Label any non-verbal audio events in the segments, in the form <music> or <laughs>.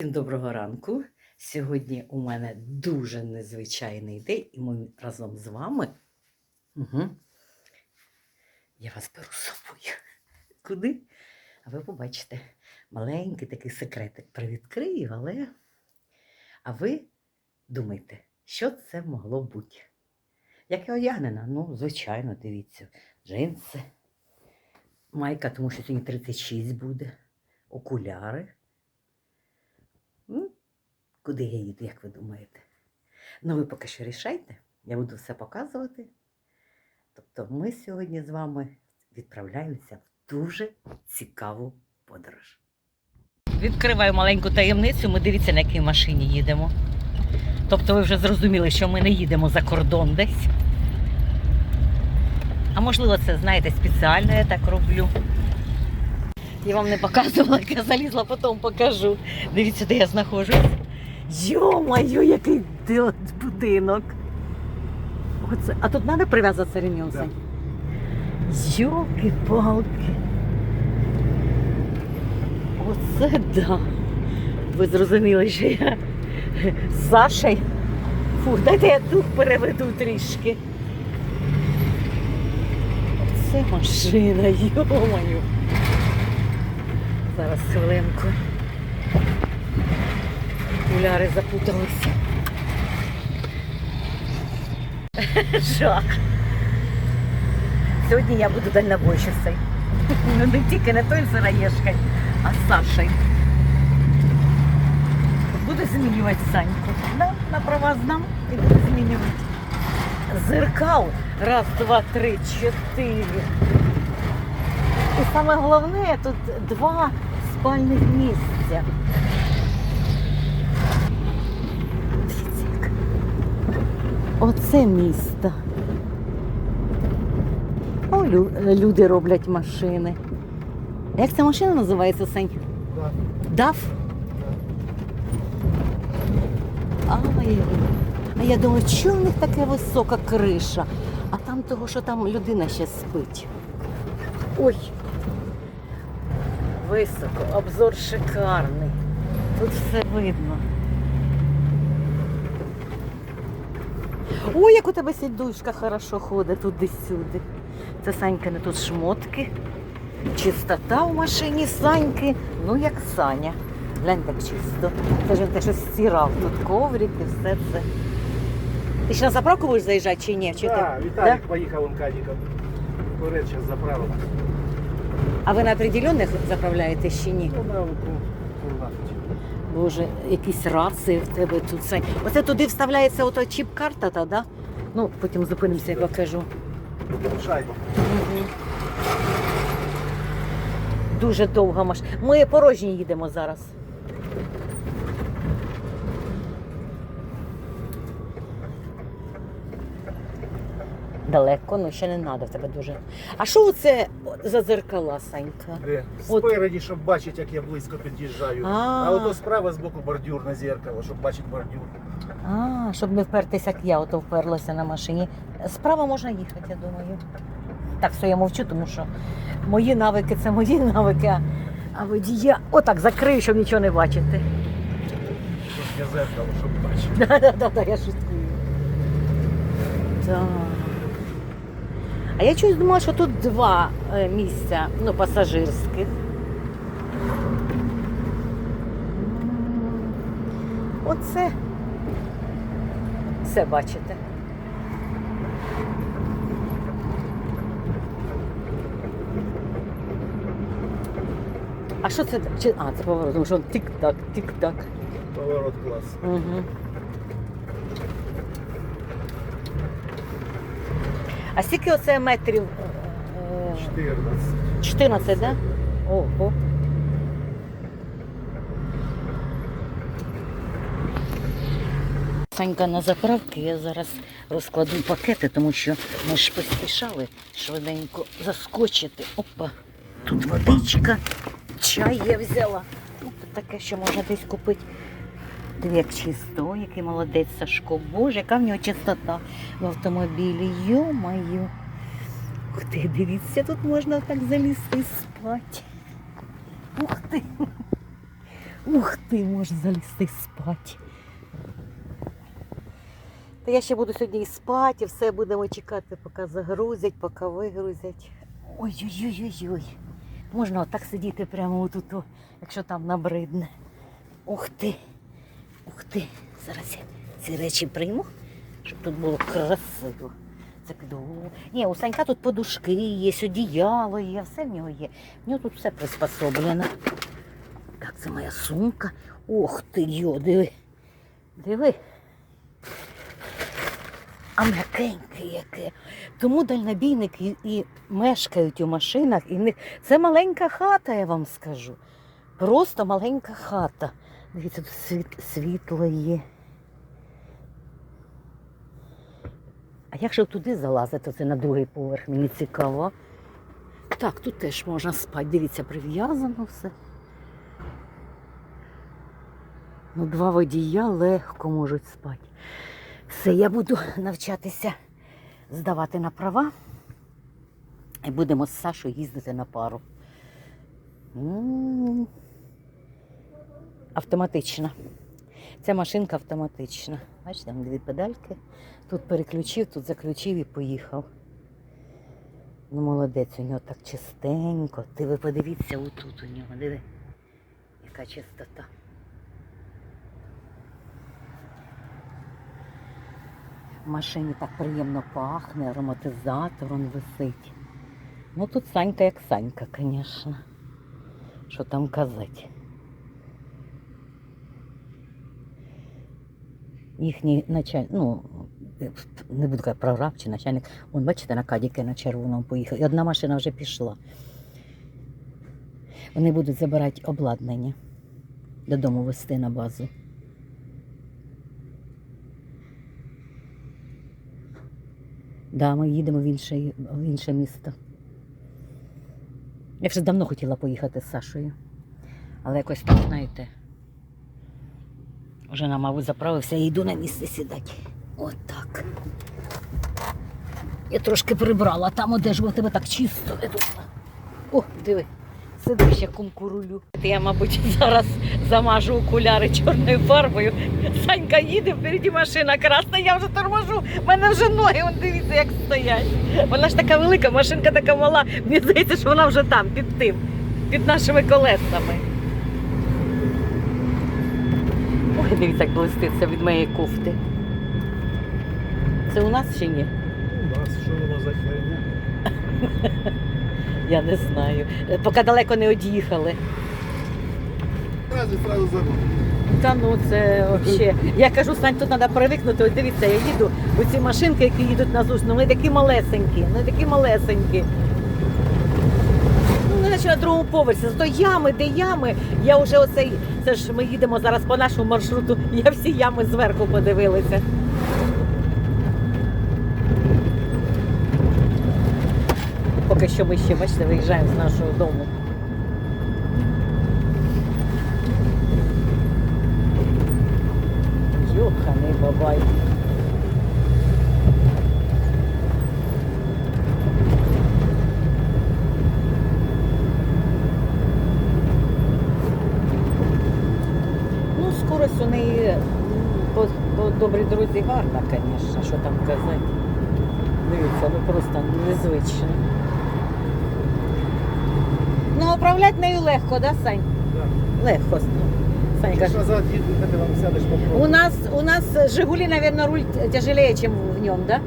Всім доброго ранку. Сьогодні у мене дуже незвичайний день, і ми разом з вами. Угу. Я вас беру з собою. <laughs> Куди? А ви побачите, маленький такий секретик привідкрию, але. А ви думаєте, що це могло бути? Як я одягнена? Ну, звичайно, дивіться, джинси, майка, тому що сьогодні 36 буде, окуляри. Куди я їду, як ви думаєте? Ну, ви поки що рішайте, я буду все показувати. Тобто ми сьогодні з вами відправляємося в дуже цікаву подорож. Відкриваю маленьку таємницю, ми дивіться, на якій машині їдемо. Тобто ви вже зрозуміли, що ми не їдемо за кордон десь. А можливо, це, знаєте, спеціально я так роблю. Я вам не показувала, як <laughs> я залізла, потім покажу. Дивіться, де я знаходжусь. Йо-моє, який будинок. Оце. А тут треба прив'язатися ремінь? Да. Йолки-палки. Оце да. Ви зрозуміли, що я з Сашею. Фух, дайте я дух переведу трішки. Оце машина, йо-моє. Зараз хвилинку. Окуляри запуталися. <laughs> Жах. Сьогодні я буду дальнобойщицею. Ну не тільки не той сироєшкою, а з Сашею. Буду змінювати Саньку. Да, на права знам і буду змінювати. Зеркал. Раз, два, три, чотири. І саме головне, тут два спальних місця. Дивіться, як. Оце місто. О, лю- люди роблять машини. Як ця машина називається, Сень? Да. Дав? Ай, а я думаю, чому в них така висока криша? А там того, що там людина ще спить. Ой. Високо, обзор шикарний. Тут все видно. Ой, як у тебе сідушка хорошо ходить туди-сюди. Це Санькини тут шмотки. Чистота в машині Саньки, ну як Саня. Глянь так чисто. Це ж він те щось стирав. Тут коврик і все це. Ти ще на заправку будеш заїжджати чи ні? Чи Да, ти? Віталік поїхав он кадіком. Вперед зараз заправила. А ви на определенних заправляєте чи ні? Ну, на руку курнатить. Боже, якісь рації в тебе тут. Сань. Оце туди вставляється ото чіп-карта, та, да? Ну, потім зупинимося і покажу. Шайба. Дуже довга машина. Ми порожні їдемо зараз. Далеко, ну ще не треба в тебе дуже. А що це за зеркала, Санька? Де? От. Спереді, щоб бачити, як я близько під'їжджаю. А. А ото справа з боку бордюр на зеркало, щоб бачити бордюр. А, щоб не впертися, як я ото вперлася на машині. Справа можна їхати, я думаю. Так, все, я мовчу, тому що мої навики це мої навики, а- водія отак закрию, щоб нічого не бачити. Тут є зеркало, щоб бачити. Да-да-да, я шуткую. Так. А я чогось думала, що тут два е, місця, ну, пасажирських. Оце. Все бачите. А що це? А, це поворот, тому що він тик-так, тик-так. Поворот клас. Угу. А скільки оце метрів? Е, 14. 14, да? Ого. Санька на заправки, я зараз розкладу пакети, тому що ми ж поспішали швиденько заскочити. Опа, тут водичка, чай я взяла. Таке, що можна десь купити. Диви, як чисто, який молодець Сашко. Боже, яка в нього чистота в автомобілі. Йо-маю. Ух ти, дивіться, тут можна так залізти і спати. Ух ти. Ух ти, може залізти спати. Та я ще буду сьогодні і спати, і все будемо чекати, поки загрузять, поки вигрузять. Ой-ой-ой-ой-ой. Можна отак сидіти прямо отут, якщо там набридне. Ух ти. Ух ти. Зараз я ці речі прийму, щоб тут було красиво. Закиду. Ні, у Санька тут подушки є, одіяло є, все в нього є. В нього тут все приспособлено. Так, це моя сумка. Ох ти, йо, диви. Диви. А м'якеньке яке. Тому дальнобійники і, і мешкають у машинах, і в них це маленька хата, я вам скажу. Просто маленька хата. Дивіться, тут світ, світло є. А як же туди залазити, це на другий поверх, мені цікаво. Так, тут теж можна спати. Дивіться, прив'язано все. Ну, два водія легко можуть спати. Все, я буду навчатися здавати на права. І будемо з Сашою їздити на пару. М. Автоматична. Ця машинка автоматична. Бачите, там дві педальки. Тут переключив, тут заключив і поїхав. Ну, молодець, у нього так чистенько. Ти ви подивіться отут у нього, диви, яка чистота. В машині так приємно пахне, ароматизатор он висить. Ну тут Санька як Санька, звісно. Що там казати. Їхній начальник, ну, не буду казати прораб чи начальник. Вон, бачите, на кадіки на червоному поїхав. І одна машина вже пішла. Вони будуть забирати обладнання додому вести на базу. Да, ми їдемо в інше, в інше місто. Я вже давно хотіла поїхати з Сашою. Але якось так, знаєте, вже на мабуть заправився і йду на місце сідати. От. Я трошки прибрала, там одежу у тебе так чисто. Тут. О, диви, сидиш, я кумку. Я, мабуть, зараз замажу окуляри чорною фарбою. Санька їде, впереді машина красна, я вже торможу. У мене вже ноги, он дивіться, як стоять. Вона ж така велика, машинка така мала. Мені здається, що вона вже там, під тим, під нашими колесами. Ой, дивіться, як блиститься від моєї кофти. Це у нас чи ні? У нас що воно за херня? <laughs> Я не знаю. Е, Поки далеко не од'їхали. Та ну це взагалі. Я кажу, Сань, тут треба привикнути. Ось дивіться, я їду. Оці машинки, які їдуть на ЗУС, ну вони такі малесенькі, вони такі малесенькі. Наче на другому поверсі, зато ями, де ями. Я вже оцей, це ж ми їдемо зараз по нашому маршруту, я всі ями зверху подивилася. Поки що ми ще, бачите, виїжджаємо з нашого дому. Йоханий бабай. Ну, скорость у неї по, по добрій дорозі гарна, звісно, що там казати. Дивіться, ну просто незвично. Ну, управляти нею легко, да, Сань? Да. Легко. Ти каже. ж назад ти вам сядеш попробуй. У нас, у нас Жигули, наверное, руль тяжелее, чем в нем, да?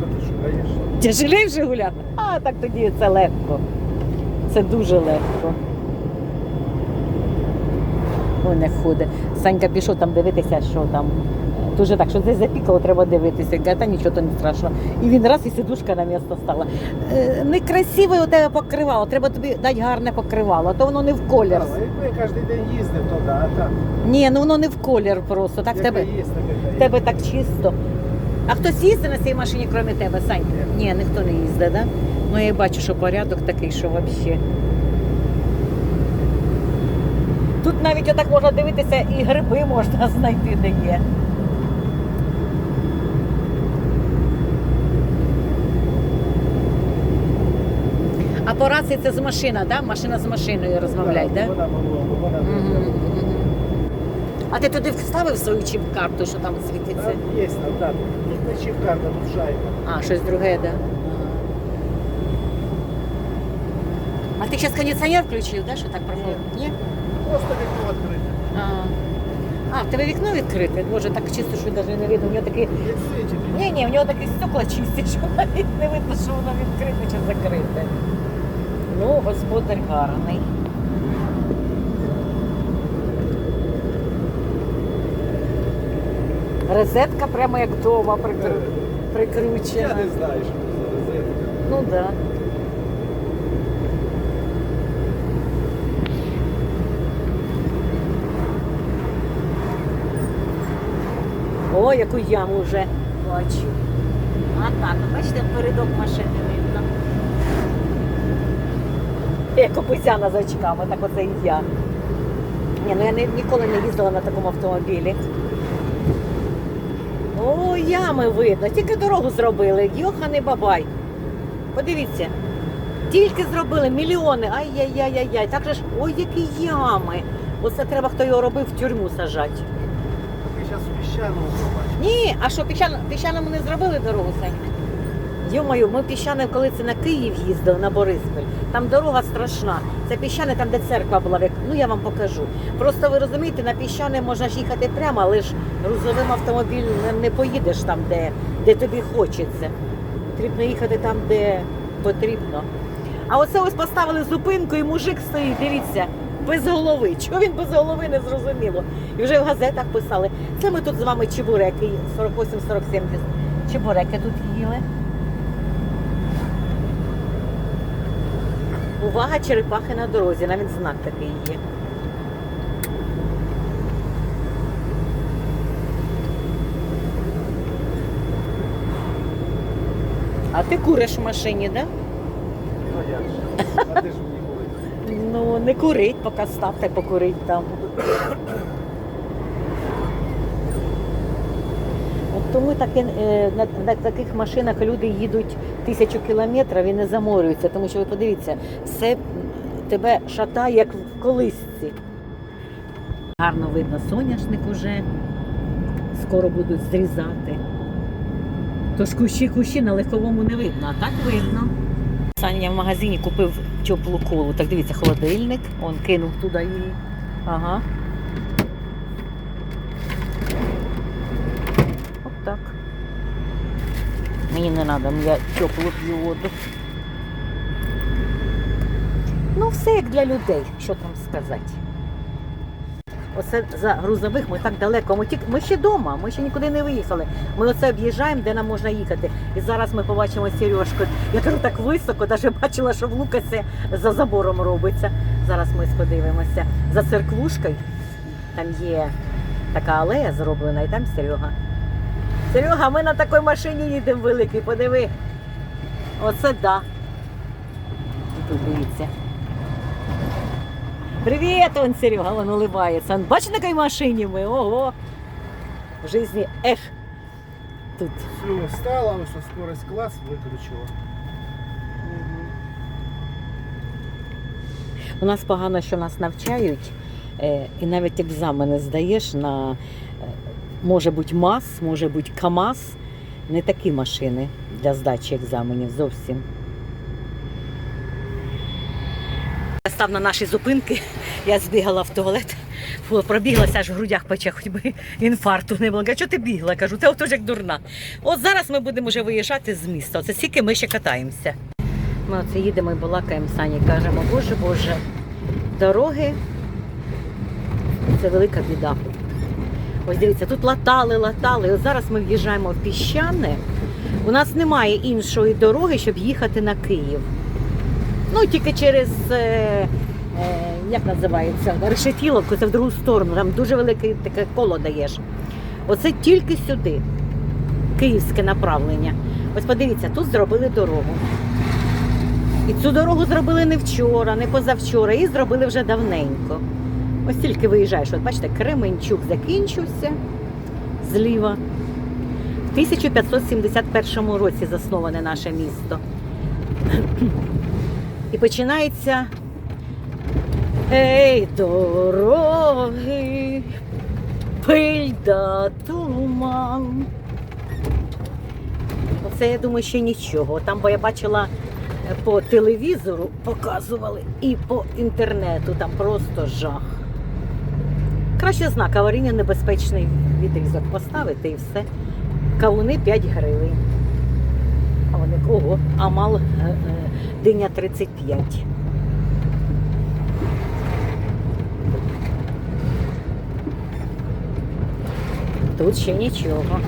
Та ти що, конечно. Тяжелее в Жигулях? А, так тоді це легко. Це дуже легко. Не ходить. Санька пішов там дивитися, що там. Дуже так, що десь запікало, треба дивитися. Каже, та нічого то не страшно. І він раз і сидушка на місце стала. Е, некрасиве у тебе покривало, треба тобі дати гарне покривало, а то воно не в колір. Так, Якби я кожен день їздив туди, а так. Ні, ну воно не в колір просто. Так в тебе. є, так В тебе так чисто. А хтось їздить на цій машині, крім тебе, Сань? Ні, ніхто не їздить, да? Ну я бачу, що порядок такий, що взагалі. Тут навіть отак можна дивитися і гриби можна <laughs> знайти, де є. А по рації це з машина, да? Машина з машиною розмовляє, Так, да? Вона була, вона була. мгм. А ти туди вставив свою чіп-карту, що там світиться? Там есть там, да. Тут не чипкарта, тут шайба. А, щось друге, да? А ти зараз кондиціонер включив, да, що так прохладно? Ні? Просто вікно відкрите. А, а, в тебе вікно відкрите? Боже, так чисто, що навіть не видно. У нього такі. Ні, ні, в нього такі стекла чисті, що навіть не видно, що воно відкрите чи закрите. Ну, господар гарний. Розетка прямо як вдома прикру... прикручена. Я не знаю, що це за розетка. Ну так. Да. Яку яму вже бачу. А так, бачите, передок машини видно. Як обезьяна з очками, так оце і я. Ні, ну я ніколи не їздила на такому автомобілі. О, ями видно, тільки дорогу зробили. Йоханий бабай. Подивіться. Тільки зробили мільйони. Ай-яй-яй-яй. Так же ж, ой, які ями. Оце треба, хто його робив, в тюрму сажати. Зараз піщану побачиш. Ні, а що, піщано, піщаному не зробили дорогу, Сань? Йо-моє, ми піщане, коли це на Київ їздили, на Бориспіль, там дорога страшна. Це піщане, там, де церква була, ну я вам покажу. Просто ви розумієте, на піщане можна ж їхати прямо, але ж грузовим автомобілем не поїдеш там, де, де тобі хочеться. Потрібно їхати там, де потрібно. А оце ось поставили зупинку, і мужик стоїть, дивіться, без голови. Чого він без голови не зрозуміло. І вже в газетах писали. Це ми тут з вами чебуреки 48-40-70. Чебуреки тут їли. Увага, черепахи на дорозі, навіть знак такий є. А ти куриш в машині, так? Да? Ну же. А ти ж не курить, поки ставте покурить там. От тому так, е, на, на таких машинах люди їдуть тисячу кілометрів і не заморюються, тому що ви подивіться, все тебе шатає, як в колисці. Гарно видно соняшник уже, скоро будуть зрізати. Тож кущі кущі на легковому не видно, а так видно. Саня в магазині купив теплу колу. Так дивіться, холодильник. Он кинув туди її. Ага. От так. Мені не треба, я теплу п'ю воду. Ну, все як для людей, що там сказати. Оце за грузових ми так далеко. Ми, тільки, ми ще вдома, ми ще нікуди не виїхали. Ми оце об'їжджаємо, де нам можна їхати. І зараз ми побачимо Сережку. Я кажу так високо, навіть бачила, що в Лукасі за забором робиться. Зараз ми подивимося. За церквушкою там є така алея зроблена, і там Серега. Серега, ми на такій машині їдемо великій, подиви. Оце да. І Тут дивіться. Привіт, он Серега, он улыбается. Он, бачиш, на якій машині ми? Ого. В житті ех. Тут. Все, встала, ось скорость клас виключила. У нас погано, що нас навчають, е, і навіть екзамени здаєш на е, може бути МАЗ, може бути КАМАЗ. Не такі машини для здачі екзаменів зовсім. Я став на наші зупинки, я збігала в туалет, пробіглася, аж в грудях пече, хоч би інфаркту не було. Кажу, що ти бігла? Я Кажу, це отож як дурна. От зараз ми будемо вже виїжджати з міста. Оце стільки ми ще катаємося. Ми оце їдемо і балакаємо Сані, кажемо, боже, боже, дороги це велика біда. Ось дивіться, тут латали, латали. Ось зараз ми в'їжджаємо в піщане. У нас немає іншої дороги, щоб їхати на Київ. Ну, тільки через, е, е, як називається, решетіловку, це в другу сторону. Там дуже велике таке коло даєш. Оце тільки сюди. Київське направлення. Ось подивіться, тут зробили дорогу. І цю дорогу зробили не вчора, не позавчора, її зробили вже давненько. Ось тільки виїжджаєш, от бачите, Кременчук закінчився зліва. В 1571 році засноване наше місто. І починається. Ей, дороги, Пиль да туман. Оце, я думаю, ще нічого. Там, бо я бачила е, по телевізору, показували і по інтернету, там просто жах. Краще знак аварійно небезпечний відрізок поставити і все. Кавуни 5 гривень. А вони кого? амал е, е, диня 35. Тут ще нічого.